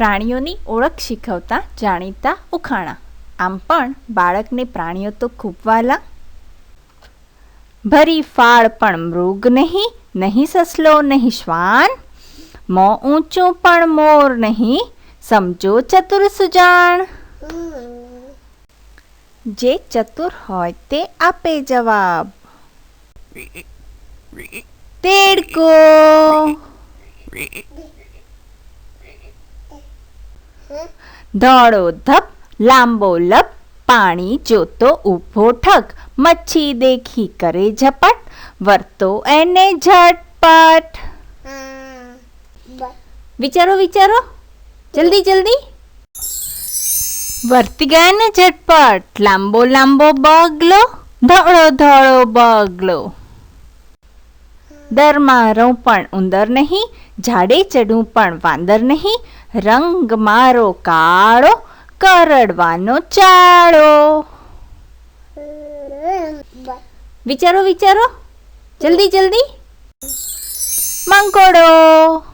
પ્રાણીઓની ઓળખ શીખવતા, જાણીતા, ઉખાણા. આમ પણ બાળકને પ્રાણીઓ તો ખૂબ વાલા. ભરી ફાળ પણ મૃગ નહીં નહીં સસલો, નહીં શ્વાન. મો ઊંચું પણ મોર નહીં, સમજો ચતુર સુજાણ. જે ચતુર હોય તે આપે જવાબ. તેડકો. ધોળો ધપ, લાંબો લપ, પાણી જોતો ઊભો ઠક મચ્છી દેખી કરે ઝપટ, વર્તો એને ઝટપટ. વિચારો વિચારો. જલ્દી જલ્દી. વર્તી ગયા ને ઝટપટ, લાંબો લાંબો બગલો, ધોળો ધોળો બગલો. દરમાં રહું પણ ઉંદર નહીં, ઝાડે ચડું પણ વાંદર નહીં, રંગ મારો કાળો, કરડવાનો ચાળો. વિચારો વિચારો. જલ્દી જલ્દી. મંકોડો